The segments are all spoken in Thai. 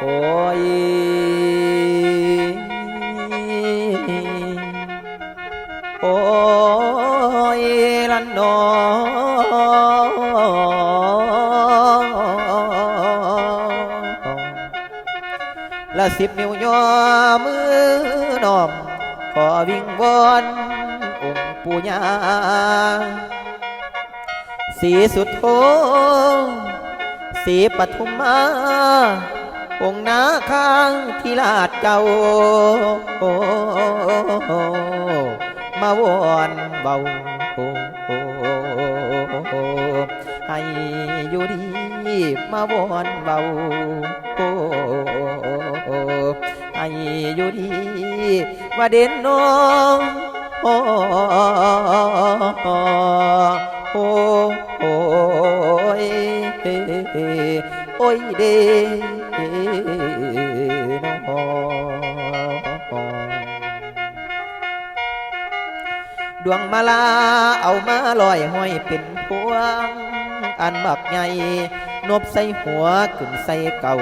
โอ้ยโอ้ยลันนอละสิบนิ้วย่อมือน้อม ขอวิงวอนองค์ปู่ย่าสีสุดโท สีปทุมมาองค์นาข้างที่ลาดเจ้า มาวอนเบาให้อยู่ดีมาวอนเบาให้อยู่ดีว่าเด่นน้องโอ้โอ้โอ้ โอ้ยเด้นอดวงมาลาเอามาลอยห้อยเป็นพวง อันบักใหญ่นบใส่หัวขึ้นใส่เก่า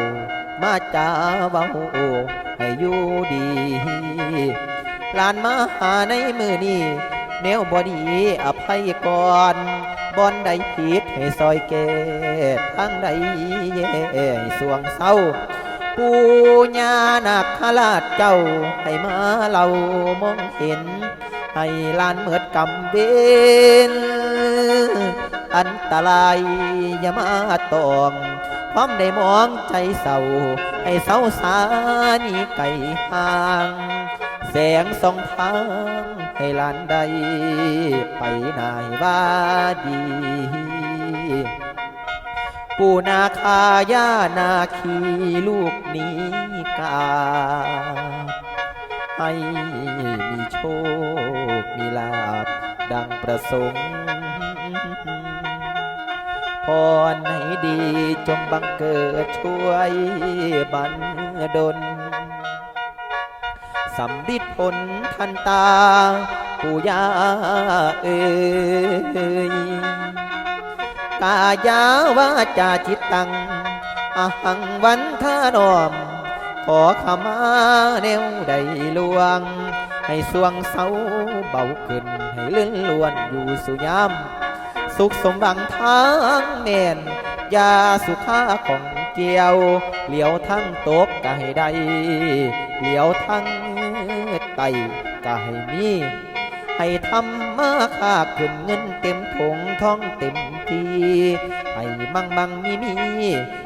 มาจ้าเบาให้อยู่ดีลานมาหาในมือนี้แนวบอดีอภัยก่อน บอนใดผิดให้ซอยแก้ทางใดแย่สวงเศร้าปูญานาคราชเจ้าให้มาเรามองเห็น ให้ลานเมิดกำเบนอันตรายอย่ามาตองความได้มองใจเศร้า ให้เศร้าสานีไก่ห่าง แสงสองทาง ให้ลานใดไปนายว่าดี ปูนาคาย่านาคีลูกนี้กา ให้มีโชค มีลาบดังประสงค์พรให้ดีจงบังเกิดช่วยบันดล สำริดผลทันตาปู่ย่าเอ่ยกายาวาจาจิตตังอหังวันทานอม ขอขมาแนวใดลวง ให้สวงเสาเบาขึ้น ให้เลื่อนลวนอยู่สุยาม สุขสมบังทางเน่นยาสุขาของเกี่ยว เหลียวทั้งตกก็ให้ได้ เหลียวทั้ง ไตก็ให้มีให้ทำมาค่าขึ้นเงินเต็มถงท้องเต็มทีให้มั่งมั่งมีมี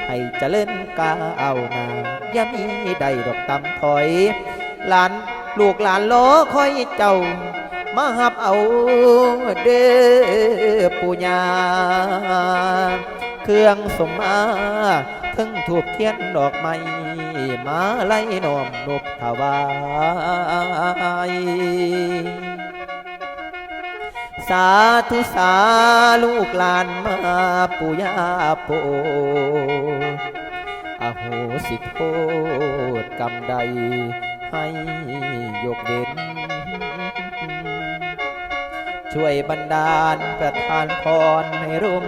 ให้เจริญก้าวหน้าอย่ามีใดดอกตำถอยหลานลูกหลานล้อคอยเจ้า มาหับเอาเด้อปูญา เครื่องสมมาทั้งถูกเทียนดอกไม้มาไล่นอมนบถวายสาธุสาลูกหลานมาปุยาโปอโหสิโทษกรรมใดให้ยกเว้น ช่วยบันดาลประทานพรให้ร่ม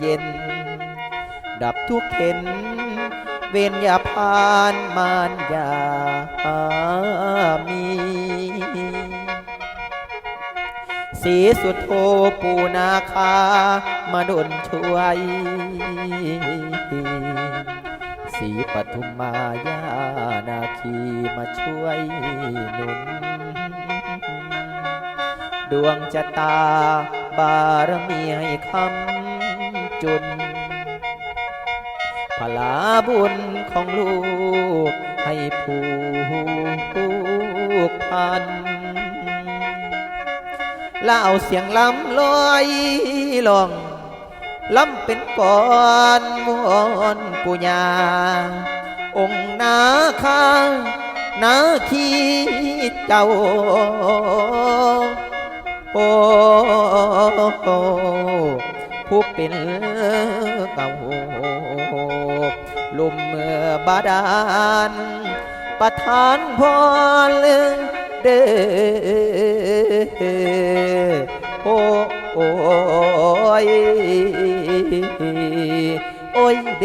เย็น ดับทุกข์เข็น เวียนยาพานมานยามี สีสุดโทปูนาคา มาดนช่วย สีปทุมมายานาคีมาช่วยหนุนดวงจะตาบารมีให้คำ จุนพลาบุญของลูก ให้ผูกพันแล้วเอาเสียงลำลอยลองลำเป็นก่อนมวนปุญญา องค์นาคานาคีเจ้า โอ้ผู้เป็นเก่าลุมเมื่อบาดาลประทานพรเด้อโอ้โอ้ยโอ้ยเด